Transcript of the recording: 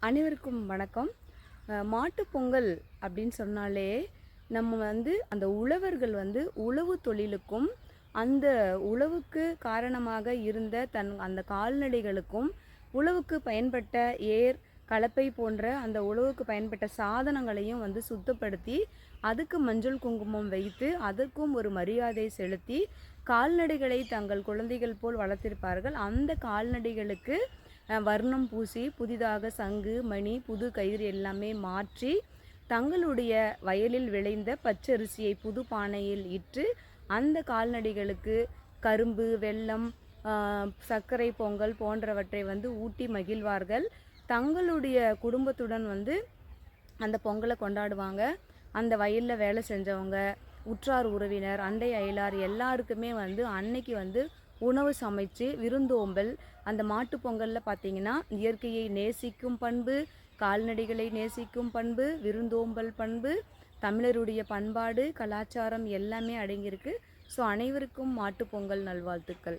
அனைவருக்கும் வணக்கம். மாட்டு மாட்டுப் பொங்கல் அப்படின்னு சொன்னாலே நம்ம வந்து அந்த உழவர்கள் வந்து உழவு தொழிலுக்கும் அந்த உழவுக்கு காரணமாக இருந்த தன் அந்த கால்நடைகளுக்கும் உழவுக்கு பயன்பட்ட ஏர் கலப்பை போன்ற அந்த உழவுக்கு பயன்பட்ட சாதனங்களையும் வந்து சுத்தப்படுத்தி அதுக்கு மஞ்சள் குங்குமம் வைத்து அதற்கும் ஒரு மரியாதை செலுத்தி கால்நடைகளை தங்கள் குழந்தைகள் போல் வளர்த்திருப்பார்கள். அந்த கால்நடைகளுக்கு வர்ணம் பூசி புதிதாக சங்கு மணி புது கயிறு எல்லாமே மாற்றி தங்களுடைய வயலில் விளைந்த பச்சரிசியை புது பானையில் இட்டு அந்த கால்நடைகளுக்கு கரும்பு வெல்லம் சர்க்கரை பொங்கல் போன்றவற்றை வந்து ஊட்டி மகிழ்வார்கள். தங்களுடைய குடும்பத்துடன் வந்து அந்த பொங்கலை கொண்டாடுவாங்க. அந்த வயலில் வேலை செஞ்சவங்க உற்றார் உறவினர் அண்டை அயலார் எல்லாருக்குமே வந்து அன்னைக்கு வந்து உணவு சமைச்சு விருந்தோம்பல் அந்த மாட்டுப் பொங்கலில் பார்த்தீங்கன்னா இயற்கையை நேசிக்கும் பண்பு கால்நடைகளை நேசிக்கும் பண்பு விருந்தோம்பல் பண்பு தமிழருடைய பண்பாடு கலாச்சாரம் எல்லாமே அடங்கியிருக்கு. ஸோ அனைவருக்கும் மாட்டுப் பொங்கல் நல்வாழ்த்துக்கள்.